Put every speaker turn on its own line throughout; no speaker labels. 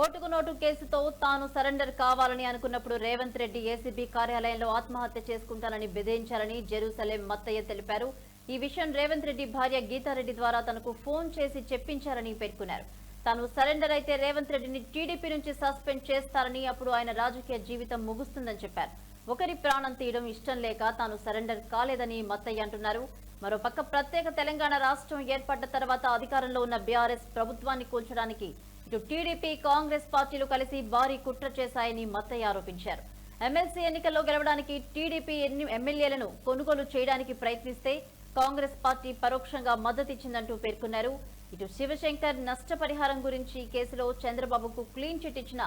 ఓటుకు నోటు కేసుతో తాను సరెండర్ కావాలని అనుకున్నప్పుడు రేవంత్ రెడ్డి ఏసీబీ కార్యాలయంలో ఆత్మహత్య చేసుకుంటానని బెదిరించారని జెరూసలేం మత్తయ్య తెలిపారు. ఈ విషయం రేవంత్ రెడ్డి భార్య గీతారెడ్డి ద్వారా తనకు ఫోన్ చేసి చెప్పించారని పేర్కొన్నారు. తాను సరెండర్ అయితే రేవంత్ రెడ్డిని టీడీపీ నుంచి సస్పెండ్ చేస్తారని అప్పుడు ఆయన రాజకీయ జీవితం ముగుస్తుందని చెప్పారు. ఒకరి ప్రాణం తీయడం ఇష్టం లేక తాను సరెండర్ కాలేదని మత్తయ్య అంటున్నారు. మరోపక్క ప్రత్యేక తెలంగాణ రాష్ట్రం ఏర్పడ్డ తర్వాత అధికారంలో ఉన్న బీఆర్ఎస్ ప్రభుత్వాన్ని కూల్చడానికి ఇటు టీడీపీ కాంగ్రెస్ పార్టీలు కలిసి భారీ కుట్ర చేశాయని మత్తయ్య ఆరోపించారు. ఎమ్మెల్సీ ఎన్నికల్లో గెలవడానికి టీడీపీ ఎమ్మెల్యేలను కొనుగోలు చేయడానికి ప్రయత్నిస్తే కాంగ్రెస్ పార్టీ పరోక్షంగా మద్దతిచ్చిందంటూ పేర్కొన్నారు. ఇటు శివశంకర్ నష్టపరిహారం గురించి కేసులో చంద్రబాబుకు క్లీన్ చిట్ ఇచ్చిన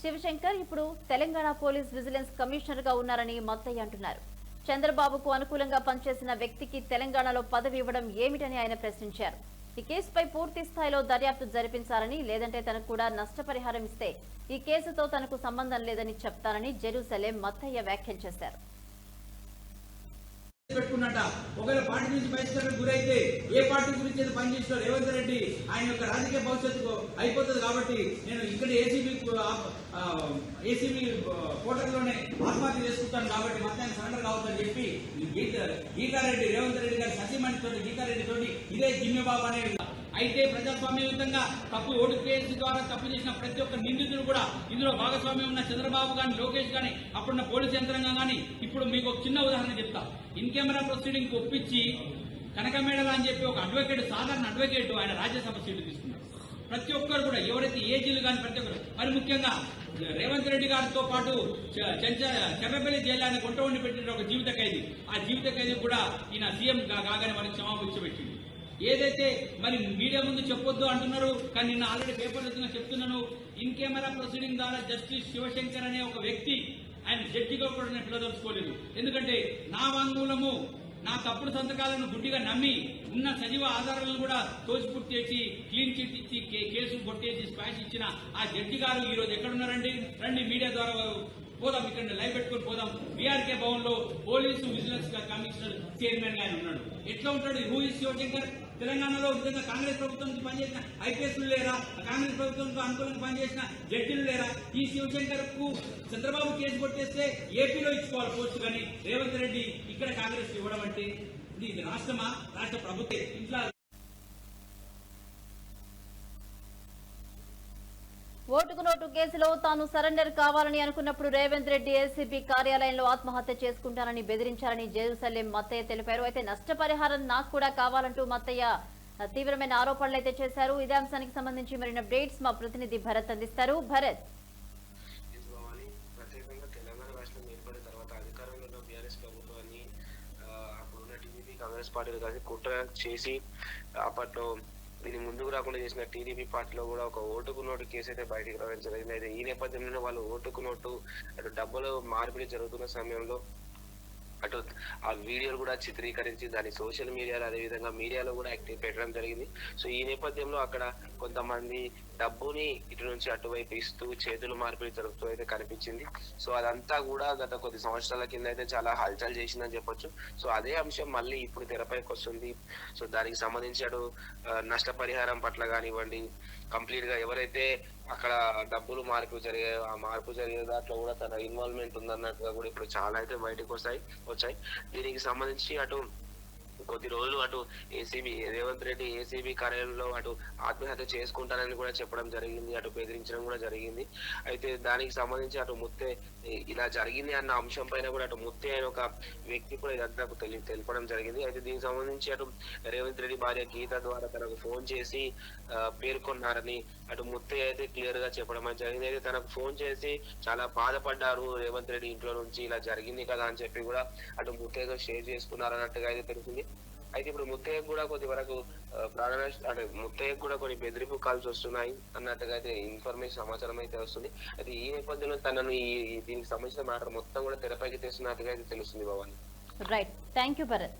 శివశంకర్ ఇప్పుడు తెలంగాణ పోలీస్ విజిలెన్స్ కమిషనర్గా ఉన్నారని మత్తయ్య అంటున్నారు. చంద్రబాబుకు అనుకూలంగా పనిచేసిన వ్యక్తికి తెలంగాణలో పదవి ఇవ్వడం ఏమిటని ఆయన ప్రశ్నించారు. ఈ కేసుపై పూర్తి స్థాయిలో దర్యాప్తు జరిపించాలని లేదంటే తనకు కూడా నష్టపరిహారం ఇస్తే ఈ కేసుతో తనకు సంబంధం లేదని చెప్తానని జెరూసలేం మత్తయ్య వ్యాఖ్యలు చేశారు.
పెట్టుకున్నట్ట. ఒకవేళ పార్టీ నుంచి బహిష్కరణకు గురైతే ఏ పార్టీ గురించి అయితే రేవంత్ రెడ్డి ఆయన యొక్క రాజకీయ భవిష్యత్తు అయిపోతుంది కాబట్టి నేను ఇక్కడ ఏసీబీ ఏసీబీ కోటర్లోనే ఆత్మహత్య చేసుకుంటాను కాబట్టి మొత్తానికి సరెండర్ కావద్దని చెప్పి గీత గీతారెడ్డి రేవంత్ రెడ్డి గారి సతీమణి తోటి గీతారెడ్డి తోటి ఇదే జిమ్మెబాబు అనే అయితే ప్రజాస్వామ్యయుతంగా తప్పు ఓటు కేసు ద్వారా తప్పు చేసిన ప్రతి ఒక్క నిందితుడు కూడా ఇందులో భాగస్వామ్యం ఉన్న చంద్రబాబు గాని లోకేష్ గాని అప్పుడున్న పోలీస్ యంత్రాంగం కానీ ఇప్పుడు మీకు ఒక చిన్న ఉదాహరణ చెప్తా. ఇన్ కెమెరా ప్రొసీడింగ్ ఒప్పించి కనకమేడల అని చెప్పి ఒక అడ్వకేట్ సాధారణ అడ్వకేట్ ఆయన రాజ్యసభ సీటు తీసుకున్నారు. ప్రతి ఒక్కరు కూడా ఎవరైతే ఏజీలు కానీ ప్రతి ఒక్కరు మరి ముఖ్యంగా రేవంత్ రెడ్డి గారితో పాటు చెంచ చెర్రపల్లి జైలు ఆయన గుంట ఉండి పెట్టిన ఒక జీవిత ఖైదీ. ఆ జీవిత ఖైదీ కూడా ఈయన సీఎం కాగానే మనకి క్షమాపించబెట్టింది ఏదైతే మరి మీడియా ముందు చెప్పొద్దు అంటున్నారు కానీ నిన్న ఆల్రెడీ పేపర్ వచ్చిన చెప్తున్నాను ఇన్ కెమెరా ప్రొసీడింగ్ ద్వారా జస్టిస్ శివశంకర్ అనే ఒక వ్యక్తి ఆయన జడ్జిగా కూడా నేను పిలదలుచుకోలేదు ఎందుకంటే నా వాంగ్మూలము నా తప్పుడు సంతకాలను గుడ్డిగా నమ్మి ఉన్న సజీవ ఆధారాలను కూడా తోసిపుట్టి చేసి క్లీన్ చిట్ ఇచ్చి కేసు కొట్టేసి స్పాష్ ఇచ్చిన ఆ జడ్జి గారు ఈ రోజు ఎక్కడున్నారండి? రండి మీడియా ద్వారా పోదాం ఇక్కడ లైవ్ పెట్టుకొని పోదాం. బీఆర్కే భవన్లో పోలీసు విజిలెన్స్ కమిషనర్ చైర్మన్గా ఆయన ఉన్నాడు. ఎట్లా ఉంటాడు? హూ ఇస్ శివశంకర్ తెలంగాణలో నిజంగా కాంగ్రెస్ ప్రభుత్వంకి పనిచేసిన ఐపీఎస్లు లేరా? కాంగ్రెస్ ప్రభుత్వంతో అనుకూలంగా పనిచేసిన జడ్జీలు లేరా? ఈ శివశంకర్కు చంద్రబాబు కేసు కొట్టేస్తే ఏపీలో ఇచ్చుకోవాలి పోస్టు కానీ రేవంత్ రెడ్డి ఇక్కడ కాంగ్రెస్ ఇవ్వడం అంటే ఇది ఇది రాష్ట్రమా? రాష్ట్ర ప్రభుత్వం ఇంట్లో
ఓటుకు నోటు కేసులో తాను సరెండర్ కావాలని అనుకున్నప్పుడు రేవంత్ రెడ్డి ఏసీబీ కార్యాలయంలో ఆత్మహత్య చేసుకుంటానని బెదిరించారని జెరూసలేం మత్తయ్య తెలిపారు. అయితే నష్టపరిహారం నాకు కూడా కావాలంటూ మత్తయ్య తీవ్రమైన ఆరోపణలు అయితే చేశారు. ఇదే అంశానికి సంబంధించి మరిన్ని అప్డేట్స్ మా ప్రతినిధి భరత్ అందిస్తారు. భరత్.
కాంగ్రెస్ పార్టీలు కలిసి కుట్ర చేసి అప్పట్లో దీన్ని ముందుకు రాకుండా చేసిన టీడీపీ పార్టీలో కూడా ఒక ఓటుకు నోటు కేసు అయితే బయటికి రావడం జరిగింది. అయితే ఈ నేపథ్యంలోనే వాళ్ళు ఓటుకు నోటు అటు డబ్బులు మార్పిడి జరుగుతున్న సమయంలో అటు ఆ వీడియోలు కూడా చిత్రీకరించి దాన్ని సోషల్ మీడియాలో అదే విధంగా మీడియాలో కూడా యాక్టివ్ పెట్టడం జరిగింది. సో ఈ నేపథ్యంలో అక్కడ కొంతమంది డబ్బుని ఇటు నుంచి అటువైపు ఇస్తూ చేతులు మార్పిడి జరుగుతూ అయితే కనిపించింది. సో అదంతా కూడా గత కొద్ది సంవత్సరాల కింద అయితే చాలా హల్చల్ చేసిందని చెప్పొచ్చు. సో అదే అంశం మళ్ళీ ఇప్పుడు తెరపైకి వస్తుంది. సో దానికి సంబంధించి అటు నష్టపరిహారం పట్ల కానివ్వండి కంప్లీట్గా ఎవరైతే అక్కడ డబ్బులు మార్పు జరిగే ఆ మార్పు జరిగే దాంట్లో కూడా తన ఇన్వాల్వ్మెంట్ ఉందన్నట్టుగా కూడా ఇప్పుడు చాలా అయితే బయటకు వస్తాయి వచ్చాయి. దీనికి సంబంధించి అటు కొద్ది రోజులు అటు ఏసీబీ రేవంత్ రెడ్డి ఏసీబీ కార్యాలయంలో అటు ఆత్మహత్య చేసుకుంటానని కూడా చెప్పడం జరిగింది అటు బెదిరించడం కూడా జరిగింది. అయితే దానికి సంబంధించి అటు ముత్తే ఇలా జరిగింది అన్న అంశం పైన కూడా అటు ముత్తే అనే ఒక వ్యక్తి కూడా ఇదంతా తెలి తెలపడం జరిగింది. అయితే దీనికి సంబంధించి అటు రేవంత్ రెడ్డి భార్య గీత ద్వారా తనకు ఫోన్ చేసి పేర్కొన్నారని అటు ముత్తే అయితే క్లియర్గా చెప్పడం అని జరిగింది. అయితే తనకు ఫోన్ చేసి చాలా బాధపడ్డారు రేవంత్ రెడ్డి ఇంట్లో నుంచి ఇలా జరిగింది కదా అని చెప్పి కూడా అటు ముత్తేతో షేర్ చేసుకున్నారు అన్నట్టుగా అయితే తెలిసింది అయితే ఇప్పుడు ముత్తయ్య కూడా కొద్ది వరకు ప్రాణ అంటే ముత్తయ్యకు కూడా కొన్ని బెదిరింపు కాల్స్ వస్తున్నాయి అన్నట్టుగా అయితే ఇన్ఫర్మేషన్ సమాచారం అయితే వస్తుంది. అయితే ఈ నేపథ్యంలో తనను ఈ ఈ దీనికి సంబంధించిన మ్యాటర్ మొత్తం కూడా తెరపైకి తెస్తున్నట్టుగా అయితే తెలుస్తుంది Bhavani.
Right thank you Bharat